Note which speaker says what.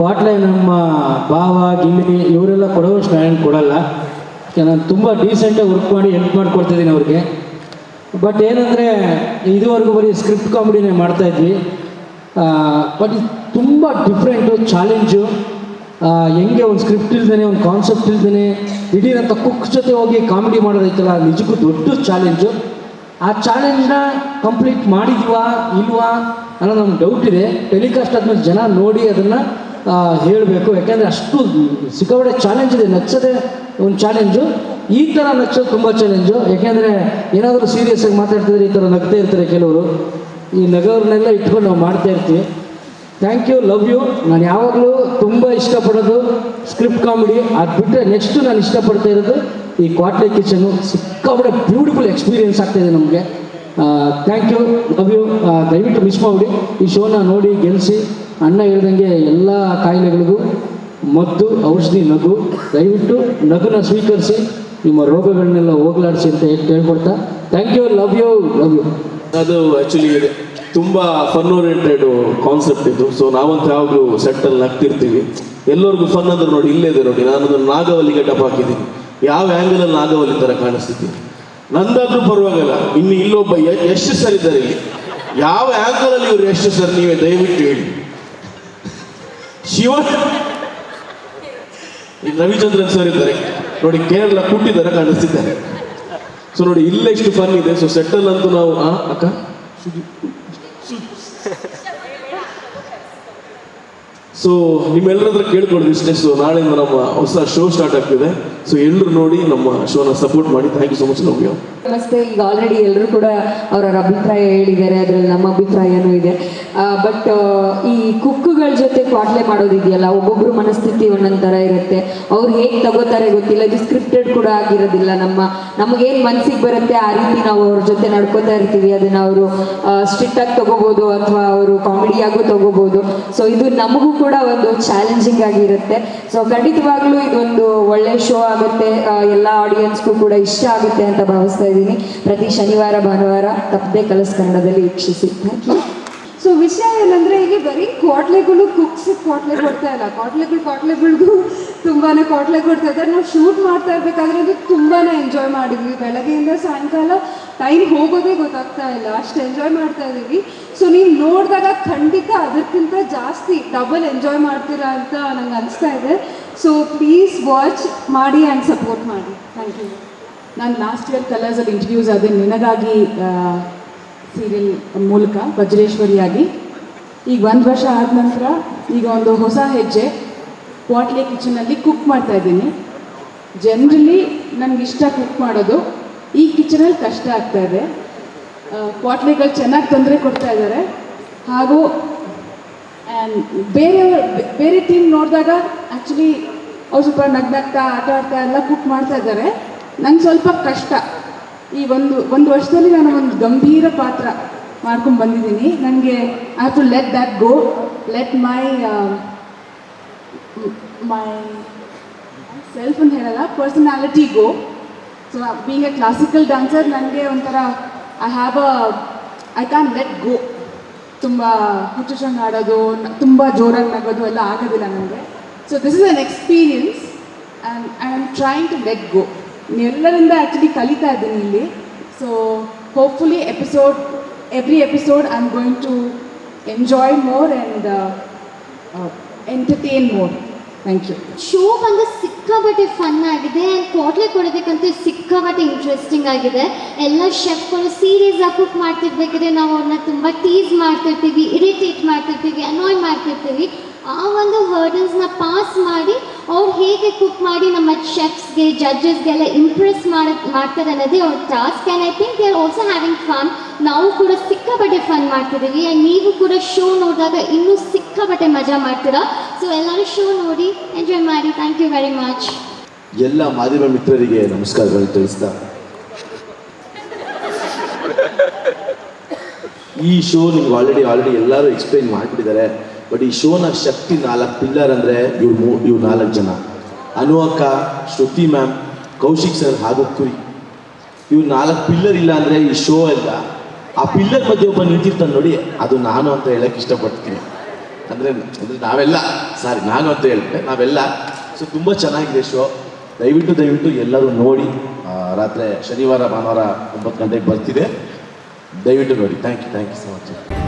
Speaker 1: ಕ್ವಾಟ್ಲೆ ನಮ್ಮ ಭಾವ ಗಿಲ್ಲಿ ಇವರೆಲ್ಲ ಕೊಡೋಷ್ಟು ನಾನು ಕೊಡಲ್ಲ. ನಾನು ತುಂಬ ಡೀಸೆಂಟಾಗಿ ವರ್ಕ್ ಮಾಡಿ ಹೆಲ್ಪ್ ಮಾಡಿಕೊಡ್ತಿದ್ದೀನಿ ಅವ್ರಿಗೆ. ಬಟ್ ಏನಂದರೆ, ಇದುವರೆಗೂ ಬರೀ ಸ್ಕ್ರಿಪ್ಟ್ ಕಾಮಿಡಿನೇ ಮಾಡ್ತಾಯಿದ್ವಿ ಬಟ್ ತುಂಬ ಡಿಫ್ರೆಂಟು ಚಾಲೆಂಜು ಹೆಂಗೆ ಒಂದು ಸ್ಕ್ರಿಪ್ಟ್ ಇಲ್ದೇ ಒಂದು ಕಾನ್ಸೆಪ್ಟ್ ಇಲ್ದೇ ದಿಢೀರಂತ ಕುಕ್ ಜೊತೆ ಹೋಗಿ ಕಾಮಿಡಿ ಮಾಡೋದೈತಲ್ಲ, ನಿಜಕ್ಕೂ ದೊಡ್ಡ ಚಾಲೆಂಜು ಆ ಚಾಲೆಂಜ್ನ ಕಂಪ್ಲೀಟ್ ಮಾಡಿದ್ವಾ, ಇಲ್ವಾ ಅನ್ನೋ ನಮ್ಗೆ ಡೌಟ್ ಇದೆ. ಟೆಲಿಕಾಸ್ಟ್ ಆದ್ಮೇಲೆ ಜನ ನೋಡಿ ಅದನ್ನು ಹೇಳಬೇಕು. ಯಾಕೆಂದರೆ ಅಷ್ಟು ಸಿಕ್ಕಾಪಟ್ಟೆ ಚಾಲೆಂಜ್ ಇದೆ. ನಚ್ಚದೆ ಒಂದು ಚಾಲೆಂಜು ಈ ಥರ ನಚ್ಚೋದು ತುಂಬ ಚಾಲೆಂಜು ಯಾಕೆಂದರೆ ಏನಾದರೂ ಸೀರಿಯಸ್ ಆಗಿ ಮಾತಾಡ್ತಿದ್ರೆ ಈ ಥರ ನಗ್ತಾ ಇರ್ತಾರೆ ಕೆಲವರು. ಈ ನಗವ್ರನ್ನೆಲ್ಲ ಇಟ್ಕೊಂಡು ನಾವು ಮಾಡ್ತಾ ಇರ್ತೀವಿ. ಥ್ಯಾಂಕ್ ಯು ಲವ್ ಯು ನಾನು ಯಾವಾಗಲೂ ತುಂಬ ಇಷ್ಟಪಡೋದು ಸ್ಕ್ರಿಪ್ಟ್ ಕಾಮಿಡಿ ಅದು ಬಿಟ್ಟರೆ ನೆಕ್ಸ್ಟು ನಾನು ಇಷ್ಟಪಡ್ತಾ ಇರೋದು ಈ ಕ್ವಾಟ್ಲೆ ಕಿಚನು ಸಿಕ್ಕಾಪಟ್ಟೆ ಬ್ಯೂಟಿಫುಲ್ ಎಕ್ಸ್ಪೀರಿಯೆನ್ಸ್ ಆಗ್ತಾಯಿದೆ ನಮಗೆ. ಥ್ಯಾಂಕ್ ಯು ಲವ್ ಯು ದಯವಿಟ್ಟು ಮಿಸ್ ಮಾಡಿ. ಈ ಶೋನ ನೋಡಿ ಗೆಲ್ಲಿಸಿ ಅಣ್ಣ ಹೇಳ್ದಂಗೆ ಎಲ್ಲ ಕಾಯಿಲೆಗಳಿಗೂ ಮದ್ದು, ಔಷಧಿ, ನಗು, ದಯವಿಟ್ಟು ನಗುನ ಸ್ವೀಕರಿಸಿ, ನಿಮ್ಮ ರೋಗಗಳನ್ನೆಲ್ಲ ಹೋಗ್ಲಾಡಿಸಿ ಅಂತ ಹೇಳಿ ಕೇಳ್ಕೊಡ್ತಾ thank you love you love you
Speaker 2: ಅದು ಆ್ಯಕ್ಚುಲಿ ತುಂಬ ಫನ್ ಓರಿಯೆಂಟೆಡ್ ಕಾನ್ಸೆಪ್ಟ್ ಇದು. ಸೊ ನಾವಂತ ಯಾವಾಗಲೂ ಸೆಟ್ಟಲ್ಲಿ ನಗ್ತಿರ್ತೀವಿ. ಎಲ್ಲರಿಗೂ ಫನ್ ಅಂದ್ರೆ ನೋಡಿ, ಇಲ್ಲೇ ಇದೆ ನೋಡಿ. ನಾನು ಅದನ್ನು ನಾಗವಲ್ಲಿ ಗೆಟಪ್ ಹಾಕಿದ್ದೀನಿ. ಯಾವ ಆ್ಯಂಗಲಲ್ಲಿ ನಾಗವಲ್ಲಿ ಥರ ಕಾಣಿಸ್ತಿದ್ದೀನಿ ನಂದಾದ್ರೂ ಪರವಾಗಿಲ್ಲ. ಇನ್ನು ಇಲ್ಲೊಬ್ಬ ಎಷ್ಟು ಸರ್ ಇದ್ದಾರೆ ಇಲ್ಲಿ. ಯಾವ ಆ್ಯಂಗಲಲ್ಲಿ ಇವರು ಎಷ್ಟು ಸರ್ ನೀವೇ ದಯವಿಟ್ಟು ಹೇಳಿ. ಶಿವ ರವಿಚಂದ್ರನ್ ಸರ್ ಇದ್ದಾರೆ. ನೋಡಿ ಕೇರಳ ಕುಟ್ಟಿದ್ದಾರೆ ಕಾಣಿಸ್ತಿದ್ದಾರೆ. ಸೊ ನೋಡಿ ಇಲ್ಲೇ ಇಷ್ಟು ಫನ್ ಇದೆ. ಸೊ ಸೆಟ್ಟಲ್ ಅಂತೂ ನಾವು ಆ, ಅಕ್ಕ? ಸೊ ನಿಮ್ಮೆಲ್ಲರತ್ರ ಹತ್ರ ಕೇಳ್ಕೊಳ್ಳೋದು ಇಷ್ಟೇ ಸೊ ನಾಳೆಯಿಂದ ನಮ್ಮ ಹೊಸ ಶೋ ಸ್ಟಾರ್ಟ್ ಆಗ್ತಿದೆ. ಸೊ ಎಲ್ಲರೂ ನೋಡಿ ನಮ್ಮ ಶೋನ ಸಪೋರ್ಟ್ ಮಾಡಿ. Thank you so much love you.
Speaker 3: ನಮಸ್ತೆ, ಈಗ ಆಲ್ರೆಡಿ ಎಲ್ಲರೂ ಕೂಡ ಅವರವರ ಅಭಿಪ್ರಾಯ ಹೇಳಿದ್ದಾರೆ, ಅದರಲ್ಲಿ ನಮ್ಮ ಅಭಿಪ್ರಾಯನೂ ಇದೆ. ಬಟ್ ಈ ಕುಕ್ಕುಗಳ ಜೊತೆ ಕ್ವಾಟ್ಲೆ ಮಾಡೋದಿದೆಯಲ್ಲ, ಒಬ್ಬೊಬ್ರು ಮನಸ್ಥಿತಿ ಒಂದೊಂದು ಥರ ಇರುತ್ತೆ. ಅವ್ರು ಹೇಗೆ ತಗೋತಾರೆ ಗೊತ್ತಿಲ್ಲ, ಇದು ಸ್ಕ್ರಿಪ್ಟೆಡ್ ಕೂಡ ಆಗಿರೋದಿಲ್ಲ ನಮ್ಮ, ನಮಗೇನು ಮನ್ಸಿಗೆ ಬರುತ್ತೆ, ಆ ರೀತಿ ನಾವು ಅವ್ರ ಜೊತೆ ನಡ್ಕೋತಾ ಇರ್ತೀವಿ, ಅದನ್ನ ಅವರು ಸ್ಟ್ರಿಕ್ಟ್ ಆಗಿ ತಗೋಬೋದು ಅಥವಾ ಅವರು ಕಾಮಿಡಿಯಾಗೂ ತಗೋಬೋದು. ಸೊ ಇದು ನಮಗೂ ಕೂಡ ಒಂದು ಚಾಲೆಂಜಿಂಗ್ ಆಗಿರುತ್ತೆ. ಸೊ ಖಂಡಿತವಾಗ್ಲೂ ಇದೊಂದು ಒಳ್ಳೆ ಶೋ ಆಗುತ್ತೆ ಎಲ್ಲ ಆಡಿಯನ್ಸ್ಗೂ ಕೂಡ ಇಷ್ಟ ಆಗುತ್ತೆ ಅಂತ ಭಾವಿಸ್ತಾ ಇದ್ದೀನಿ. ಪ್ರತಿ ಶನಿವಾರ, ಭಾನುವಾರ ತಪ್ಪದೆ ಕಲಸ್ ಕನ್ನಡದಲ್ಲಿ ವೀಕ್ಷಿಸಿ. ಥ್ಯಾಂಕ್ ಯು
Speaker 4: ಸೊ ವಿಷಯ ಏನಂದ್ರೆ ಈಗ ಬರೀ ಕ್ವಾಟ್ಲೆಗಳು ಕುಕ್ಸ್ ಕ್ವಾಟ್ಲೆ ಕೊಡ್ತಾ ಇಲ್ಲ. ಕ್ವಾಟ್ಲೆಗಳು, ಕ್ವಾಟ್ಲೆಗಳಿಗೂ ತುಂಬಾನೇ ಕ್ವಾಟ್ಲೆ ಕೊಡ್ತಾ ಇದ್ದಾರೆ. ನಾವು ಶೂಟ್ ಮಾಡ್ತಾ ಇರ್ಬೇಕಾದ್ರೆ ಅದು ತುಂಬಾನೇ ಎಂಜಾಯ್ ಮಾಡಿದ್ವಿ. ಬೆಳಗ್ಗೆಯಿಂದ ಸಾಯಂಕಾಲ ಟೈಮ್ ಹೋಗೋದೇ ಗೊತ್ತಾಗ್ತಾ ಇಲ್ಲ. ಅಷ್ಟು ಎಂಜಾಯ್ ಮಾಡ್ತಾ ಇದ್ದೀವಿ. ಸೊ ನೀವು ನೋಡಿದಾಗ ಖಂಡಿತ ಅದಕ್ಕಿಂತ ಜಾಸ್ತಿ ಡಬಲ್ ಎಂಜಾಯ್ ಮಾಡ್ತೀರಾ ಅಂತ ನಂಗೆ ಅನಿಸ್ತಾ ಇದೆ. ಸೊ ಪ್ಲೀಸ್ ವಾಚ್ ಮಾಡಿ ಆ್ಯಂಡ್ ಸಪೋರ್ಟ್ ಮಾಡಿ. ಥ್ಯಾಂಕ್ ಯು
Speaker 5: ನಾನು ಲಾಸ್ಟ್ ಇಯರ್ ಕಲರ್ಸಲ್ಲಿ ಇಂಟ್ರಡ್ಯೂಸ್ ಆದೆ ನಿನಗಾಗಿ ಸೀರಿಯಲ್ ಮೂಲಕ ವಜ್ರೇಶ್ವರಿಯಾಗಿ. ಈಗ ಒಂದು ವರ್ಷ ಆದ ನಂತರ ಈಗ ಒಂದು ಹೊಸ ಹೆಜ್ಜೆ ಕ್ವಾಟ್ಲೆ ಕಿಚನಲ್ಲಿ ಕುಕ್ ಮಾಡ್ತಾ ಇದ್ದೀನಿ. ಜನರಲಿ ನನಗೆ ಇಷ್ಟ ಕುಕ್ ಮಾಡೋದು. ಈ ಕಿಚನಲ್ಲಿ ಕಷ್ಟ ಆಗ್ತಾ ಇದೆ. ಕ್ವಾಟ್ಲೆಗಳು ಚೆನ್ನಾಗಿ ತೊಂದರೆ ಕೊಡ್ತಾ ಇದ್ದಾರೆ. ಹಾಗೂ ಆ್ಯಂಡ್ ಬೇರೆಯವ್ರ ಬೇರೆ ಟೀಮ್ ನೋಡಿದಾಗ ಆ್ಯಕ್ಚುಲಿ ಅವ್ರು ಸ್ವಲ್ಪ ನಗ್ನಗ್ತಾ, ಆಟ ಆಡ್ತಾ ಎಲ್ಲ ಕುಕ್ ಮಾಡ್ತಾ ಇದ್ದಾರೆ. ನಂಗೆ ಸ್ವಲ್ಪ ಕಷ್ಟ. ಈ ಒಂದು ಒಂದು ವರ್ಷದಲ್ಲಿ ನಾನು ಒಂದು ಗಂಭೀರ ಪಾತ್ರ ಮಾಡ್ಕೊಂಡು ಬಂದಿದ್ದೀನಿ. ನನಗೆ I have to let that go let my myself ಅಂತ ಹೇಳಲ್ಲ personality go so being a classical dancer ನನಗೆ ಒಂಥರ I have uh I can let go ತುಂಬ ಹುಚ್ಚುಚಂಗ್ ಆಡೋದು, ತುಂಬ ಜೋರಾಗಿ ನಗೋದು ಎಲ್ಲ ಆಗೋದಿಲ್ಲ ನನಗೆ so this is an experience and I am trying to let go ಎಲ್ಲರಿಂದ ಆ್ಯಕ್ಚುಲಿ ಕಲಿತಾ ಇದ್ದೀನಿ ಇಲ್ಲಿ. So hopefully episode every episode I am going to enjoy more and entertain more thank you
Speaker 6: show ಬಂದು ಸಿಕ್ಕಾಬಟ್ಟೆ ಫನ್ ಆಗಿದೆ and ಕೊಡಬೇಕಂತ ಸಿಕ್ಕಾಬಟ್ಟೆ interesting ಆಗಿದೆ. ಎಲ್ಲ ಶೆಫ್ಗಳು ಸೀರಿಯಸ್ ಕುಕ್ ಮಾಡ್ತಿರ್ಬೇಕಾದ್ರೆ ನಾವು ಅವ್ರನ್ನ ತುಂಬ ಟೀಸ್ ಮಾಡ್ತಿರ್ತೀವಿ ಇರಿಟೇಟ್ ಮಾಡ್ತಿರ್ತೀವಿ ಅನಾಯ್ ಮಾಡ್ತಿರ್ತೀವಿ. ಆ ಒಂದು ಹರ್ಡಲ್ಸ್ನ ಪಾಸ್ ಮಾಡಿ ಅವ್ರು ಹೇಗೆ ಕುಕ್ ಮಾಡಿ ನಮ್ಮ ಶೆಫ್ಸ್ಗೆ ಜಡ್ಜಸ್ಗೆಲ್ಲ ಇಂಪ್ರೆಸ್ ಮಾಡಿ, ಮಾಡ್ತಾರೆ ಅನ್ನೋದೇ ಅವ್ರ task and I think they are also having fun ನಾವು ಕೂಡ ಸಿಕ್ಕಾಪಟ್ಟೆ ಫನ್ ಮಾಡ್ತಿದ್ದೀವಿ. ಆ್ಯಂಡ್ ನೀವು ಕೂಡ ಶೋ ನೋಡಿದಾಗ ಇನ್ನೂ ಸಿಕ್ಕಾಪಟ್ಟೆ ಮಜಾ ಮಾಡ್ತೀರಾ? ಸೊ ಎಲ್ಲರೂ ಶೋ ನೋಡಿ ಎಂಜಾಯ್ ಮಾಡಿ. ಥ್ಯಾಂಕ್ ಯು ವೆರಿ ಮಚ್
Speaker 2: ಎಲ್ಲ ಮಾಧ್ಯಮ ಮಿತ್ರರಿಗೆ ನಮಸ್ಕಾರಗಳು ತಿಳಿಸ್ತಾ. ಈ ಶೋ ನಿಮ್ಗೆ ಆಲ್ರೆಡಿ ಆಲ್ರೆಡಿ ಎಲ್ಲರೂ ಎಕ್ಸ್ಪ್ಲೈನ್ ಮಾಡಿಬಿಟ್ಟಿದ್ದಾರೆ. ಬಟ್ ಈ ಶೋನ ಶಕ್ತಿ ನಾಲ್ಕು ಪಿಲ್ಲರ್ ಅಂದರೆ ಇವ್ರು ಮೂ ಇವ್ರು ನಾಲ್ಕು ಜನ. ಅನು ಅಕ್ಕ ಶ್ರುತಿ ಮ್ಯಾಮ್, ಕೌಶಿಕ್ ಸರ್ ಹಾಗೂ ಕುರಿ. ಇವ್ರು ನಾಲ್ಕು ಪಿಲ್ಲರ್ ಇಲ್ಲ ಅಂದರೆ ಈ ಶೋ ಎಲ್ಲ. ಆ ಪಿಲ್ಲರ್ ಮಧ್ಯೆ ಒಬ್ಬ ನಿಂತಿರ್ತಾನೆ ನೋಡಿ, ಅದು ನಾನು ಅಂತ ಹೇಳಕ್ಕೆ ಇಷ್ಟಪಡ್ತೀನಿ. ಅಂದರೆ ಅಂದರೆ ನಾವೆಲ್ಲ, ಸಾರಿ, ನಾನು ಅಂತ ಹೇಳ್ತೇನೆ ನಾವೆಲ್ಲ. ಸೊ ತುಂಬ ಚೆನ್ನಾಗಿದೆ ಶೋ. ದಯವಿಟ್ಟು ದಯವಿಟ್ಟು ಎಲ್ಲರೂ ನೋಡಿ. ರಾತ್ರಿ ಶನಿವಾರ, ಭಾನುವಾರ ಒಂಬತ್ತು ಗಂಟೆಗೆ ಬರ್ತಿದೆ. ದಯವಿಟ್ಟು ನೋಡಿ. Thank you thank you so much